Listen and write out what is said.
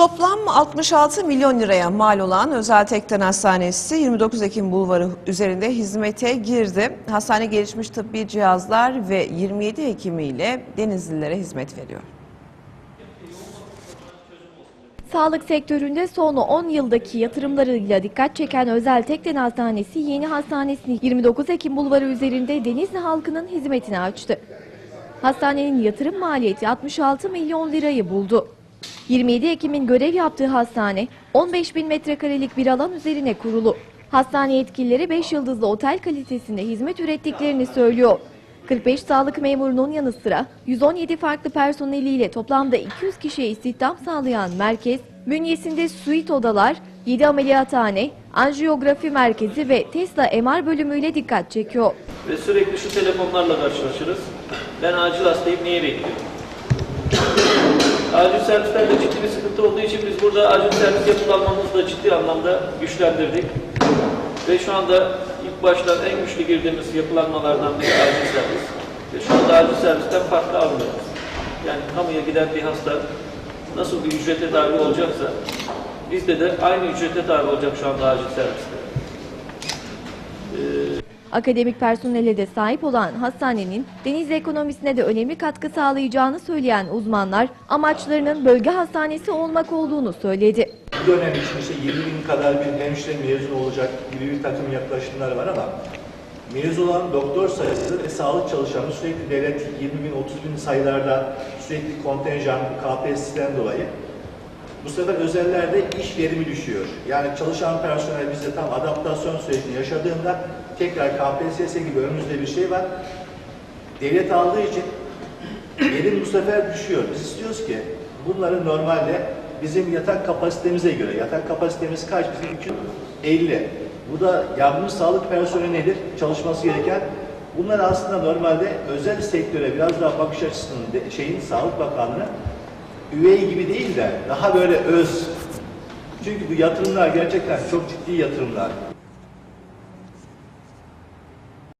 Toplam 66 milyon liraya mal olan Özel Tekden Hastanesi 29 Ekim Bulvarı üzerinde hizmete girdi. Hastane gelişmiş tıbbi cihazlar ve 27 hekimiyle Denizlilere hizmet veriyor. Sağlık sektöründe son 10 yıldaki yatırımlarıyla dikkat çeken Özel Tekden Hastanesi yeni hastanesini 29 Ekim Bulvarı üzerinde Denizli halkının hizmetine açtı. Hastanenin yatırım maliyeti 66 milyon lirayı buldu. 27 Ekim'in görev yaptığı hastane 15 bin metrekarelik bir alan üzerine kurulu. Hastane yetkilileri 5 yıldızlı otel kalitesinde hizmet ürettiklerini söylüyor. 45 sağlık memurunun yanı sıra 117 farklı personeliyle toplamda 200 kişiye istihdam sağlayan merkez, bünyesinde suite odalar, 7 ameliyathane, anjiyografi merkezi ve Tesla MR bölümüyle dikkat çekiyor. Ve sürekli şu telefonlarla karşılaşırız. Ben acil hastayım, niye bekliyorum? Servislerde ciddi bir sıkıntı olduğu için biz burada acil servis yapılanmamızı da ciddi anlamda güçlendirdik. Ve şu anda ilk baştan en güçlü girdiğimiz yapılanmalardan biri acil servis. Ve şu anda acil servisten farklı almıyoruz. Yani kamuya giden bir hasta nasıl bir ücrete tabi olacaksa bizde de aynı ücrete tabi olacak şu anda acil serviste. Akademik personele de sahip olan hastanenin deniz ekonomisine de önemli katkı sağlayacağını söyleyen uzmanlar amaçlarının bölge hastanesi olmak olduğunu söyledi. Bu dönem için işte 20 bin kadar bir hemşire mezun olacak gibi bir takım yaklaşımlar var ama mezun olan doktor sayısı ve sağlık çalışanı sürekli devlet 20 bin 30 bin sayılarda sürekli kontenjan KPSS'den dolayı bu sefer özellerde iş verimi düşüyor. Yani çalışan personel bizde tam adaptasyon sürecini yaşadığında tekrar KPSS gibi önümüzde bir şey var. Devlet aldığı için verim bu sefer düşüyor. Biz istiyoruz ki bunları normalde bizim yatak kapasitemize göre, yatak kapasitemiz kaç? Bizim 250. Bu da yardımcı sağlık personeli nedir? Çalışması gereken. Bunlar aslında normalde özel sektöre biraz daha bakış açısının şeyin Sağlık Bakanlığı üvey gibi değil de daha böyle öz. Çünkü bu yatırımlar gerçekten çok ciddi yatırımlar.